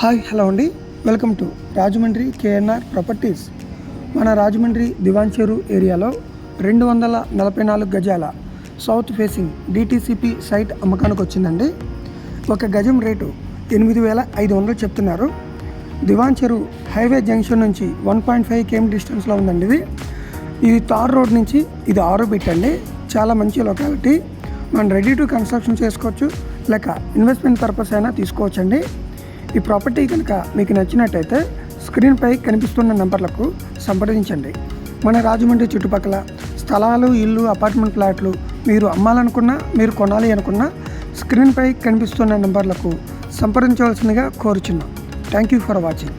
Hi hello అండి. Welcome to Rajahmundry KNR properties. మన రాజమండ్రి దివాన్చేరు ఏరియాలో రెండు వందల నలభై నాలుగు గజాల సౌత్ ఫేసింగ్ డిటీసీపీ సైట్ అమ్మకానికి వచ్చిందండి. ఒక గజం రేటు ఎనిమిది వేల ఐదు వందలు చెప్తున్నారు. దివాన్చెరు హైవే జంక్షన్ నుంచి వన్ పాయింట్ ఫైవ్ కేఎం డిస్టెన్స్లో ఉందండి ఇది. ఇది తార్ రోడ్ నుంచి ఇది ఆరో పెట్టండి చాలా మంచి లొకాలిటీ. మనం రెడీ టు కన్స్ట్రక్షన్ చేసుకోవచ్చు. లేక ఇన్వెస్ట్మెంట్ పర్పస్ అయినా తీసుకోవచ్చండి. ఈ ప్రాపర్టీ కనుక మీకు నచ్చినట్టయితే స్క్రీన్పై కనిపిస్తున్న నెంబర్లకు సంప్రదించండి. మన రాజమండ్రి చుట్టుపక్కల స్థలాలు ఇల్లు అపార్ట్మెంట్ ఫ్లాట్లు మీరు అమ్మాలనుకున్నా మీరు కొనాలి అనుకున్నా స్క్రీన్పై కనిపిస్తున్న నెంబర్లకు సంప్రదించవలసిందిగా కోరుచున్నాం. Thank you for watching